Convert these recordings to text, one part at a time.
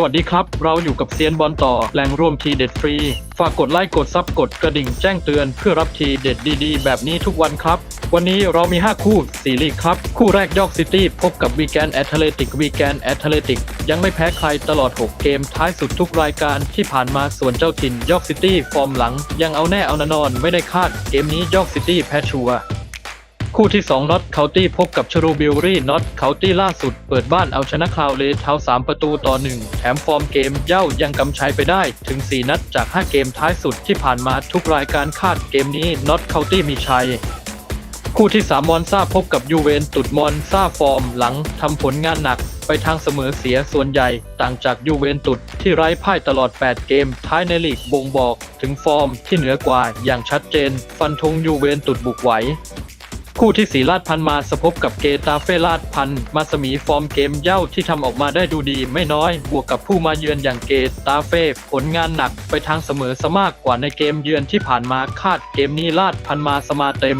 สวัสดีครับ เราอยู่กับเซียนบอลต่อแหล่งรวมทีเด็ดฟรี ฝากกดไลค์กดซับกดกระดิ่งแจ้งเตือนเพื่อรับทีเด็ดดีๆ แบบนี้ทุกวันครับ วันนี้เรามี 5 คู่สีลีกครับ คู่แรกยอกซิตี้พบกับวีแกนแอตเลติกวีแกนแอตเลติกยังไม่แพ้ใครตลอด 6 เกมท้ายสุดทุกรายการที่ผ่านมาส่วนเจ้าถิ่นยอกซิตี้ฟอร์มหลัง ยังเอาแน่เอานอนไม่ได้คาด เกมนี้ยอกซิตี้แพ้ชัวร์ คู่ที่2น็อตเคาตี้พบกับชรูบิลรี่น็อตเคาตี้ล่าสุด เปิดบ้านเอาชนะคลาวเลเท้า3 ประตูต่อ 1 แถมฟอร์มเกมเย่ายังกำชัยไปได้ ถึง 4 นัดจาก 5 เกมท้ายสุดที่ผ่านมาทุกรายการคาดเกมนี้น็อตเคาตี้มีชัยคู่ที่ 3 มอนซาพบกับยูเวนตุดมอนซาฟอร์มหลังทำผลงานหนักไปทางเสมอเสียส่วนใหญ่ ต่างจากยูเวนตุดที่ไร้พ่ายตลอด 8 เกม ท้ายในลีกบ่งบอกถึงฟอร์มที่เหนือกว่าอย่างชัดเจน ฟันธงยูเวนตุดบุกไหว คู่ที่สีลาดพันมาสพบกับเกตาเฟลาดพันมาสมีฟอร์มเกมเย่าที่ทำออกมาได้ดูดีไม่น้อย บวกกับผู้มาเยือนอย่างเกตาเฟผลงานหนักไปทางเสมอซะมากกว่าในเกมเยือนที่ผ่านมาคาดเกมนี้ลาดพันมาสมาเต็ม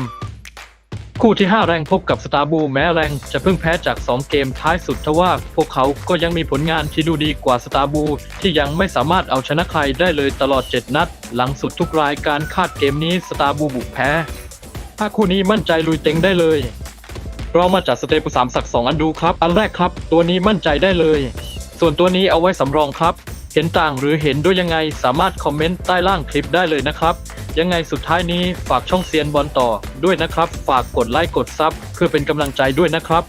คู่ที่ 5 แรงพบกับสตาร์บูแม้แรงจะเพิ่งแพ้จาก 2 เกมท้ายสุดทว่า พวกเขาก็ยังมีผลงานที่ดูดีกว่าสตาร์บูที่ยังไม่สามารถเอาชนะใครได้เลยตลอด 7 นัด หลังสุดทุกรายการคาดเกมนี้สตาร์บูบุกแพ้ ถ้าคู่นี้มั่นใจลุยเต็งได้เลย เรามาจัดสเตปสามสักสองอันดูครับ อันแรกครับ ตัวนี้มั่นใจได้เลย ส่วนตัวนี้เอาไว้สำรองครับ เห็นต่างหรือเห็นด้วยยังไงสามารถคอมเมนต์ใต้ล่างคลิปได้เลยนะครับ ยังไงสุดท้ายนี้ฝากช่องเซียนบอลต่อด้วยนะครับ ฝากกดไลค์กดซับเพื่อเป็นกำลังใจด้วยนะครับ